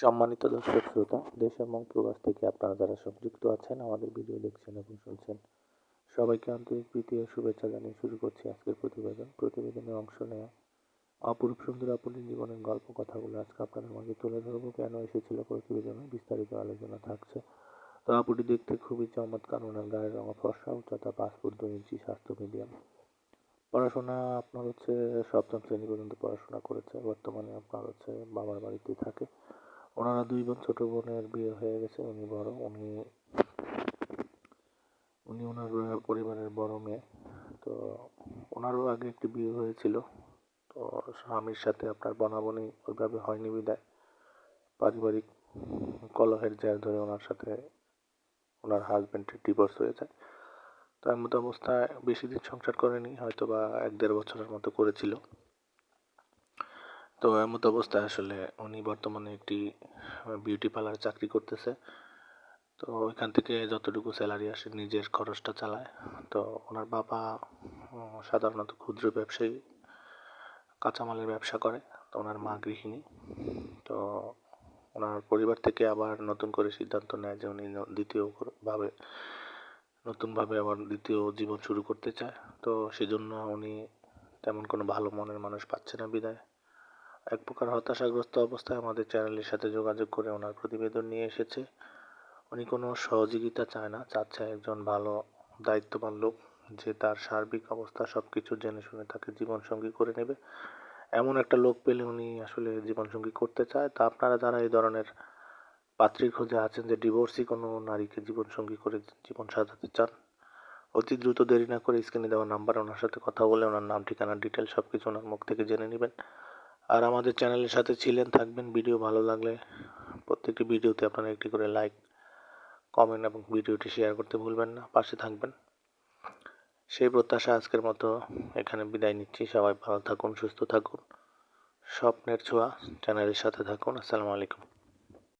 সম্মানিত দর্শক শ্রোতা, দেশ এবং প্রবাস থেকে আপনারা যারা সংযুক্ত আছেন আমাদের ভিডিও দেখছেন এবং শুনছেন, সবাইকে আন্তরিক প্রীতি ও শুভেচ্ছা জানিয়ে শুরু করছি আজকের প্রতিবেদন। প্রতিবেদনে অংশ নেওয়া অপরূপ সুন্দর আপুদের জীবনের গল্প কথাগুলো আজকে আপনাদের মাঝে তুলে ধরবো, কেন এসেছিল প্রতিবেদনে বিস্তারিত আলোচনা থাকছে। তো আপুটি দেখতে খুবই চমৎকার, ওনার গায়ের রঙ ফর্সা, উচ্চতা পাঁচ ফুট দুই ইঞ্চি, স্বাস্থ্য মিডিয়াম পড়াশোনা আপনার হচ্ছে সপ্তম শ্রেণি পর্যন্ত পড়াশোনা করেছে, বর্তমানে আপনার হচ্ছে বাবার বাড়িতে থাকে। ওনারা দুই বোন, ছোট বোনের বিয়ে হয়ে গেছে, উনি বড়, উনি উনি ওনার পরিবারের বড় মেয়ে। তো ওনারও আগে একটি বিয়ে হয়েছিল। তো স্বামীর সাথে আপনার বনাবনি ওইভাবে হয়নি বিদায়। পারিবারিক কলহের জের ধরে ওনার সাথে ওনার হাজব্যান্ডের ডিভোর্স হয়ে যায়। তো এমন অবস্থায় বেশি দিন সংসার করেনি হয়তো বা এক দেড় বছরের মতো করেছিল। তো এমত অবস্থায় আসলে উনি বর্তমানে একটি বিউটি পার্লারে চাকরি করতেছে। তো ওইখান থেকে যতটুকু স্যালারি আসে নিজের খরচটা চালায়। তো ওনার বাবা সাধারণত ক্ষুদ্র ব্যবসায়ী, কাঁচামালের ব্যবসা করে। তো ওনার মা গৃহিণী। তো ওনার পরিবার থেকে আবার নতুন করে সিদ্ধান্ত নেয় যে উনি দ্বিতীয়ভাবে নতুনভাবে আবার দ্বিতীয় জীবন শুরু করতে চায়। তো সেজন্য উনি তেমন কোনো ভালো মনের মানুষ পাচ্ছে না বিদায়। এক প্রকার হতাশাগ্রস্ত অবস্থায় আমাদের চ্যানেলের সাথে যোগাযোগ করে ওনার প্রতিবেদন নিয়ে এসেছে। উনি কোনো সহযোগিতা চায় না, চাচ্ছে একজন ভালো, দায়িত্ববান লোক যে তার সার্বিক অবস্থা সব কিছু জেনে শুনে তাকে জীবনসঙ্গী করে নেবে। এমন একটা লোক পেলে উনি আসলে জীবনসঙ্গী করতে চায়। তা আপনারা যারা এই ধরনের পাত্রীর খোঁজে আছেন যে ডিভোর্সি কোনো নারীকে জীবনসঙ্গী করে জীবন সাজাতে চান, অতি দ্রুত দেরি না করে স্ক্রিনে দেওয়া নাম্বার ওনার সাথে কথা বলে ওনার নাম, ঠিকানা ডিটেল সব কিছু ওনার মুখ থেকে জেনে নেবেন। আর আমাদের চ্যানেলের সাথে ছিলেন, থাকবেন, ভিডিও ভালো লাগলে প্রত্যেকটি ভিডিওতে আপনারা একটি করে লাইক কমেন্ট এবং ভিডিওটি শেয়ার করতে ভুলবেন না, পাশে থাকবেন। সেই প্রত্যাশা আজকের মতো এখানে বিদায় নিচ্ছি। সবাই ভালো থাকুন, সুস্থ থাকুন, স্বপ্নের ছোঁয়া চ্যানেলের সাথে থাকুন। আসসালামু আলাইকুম।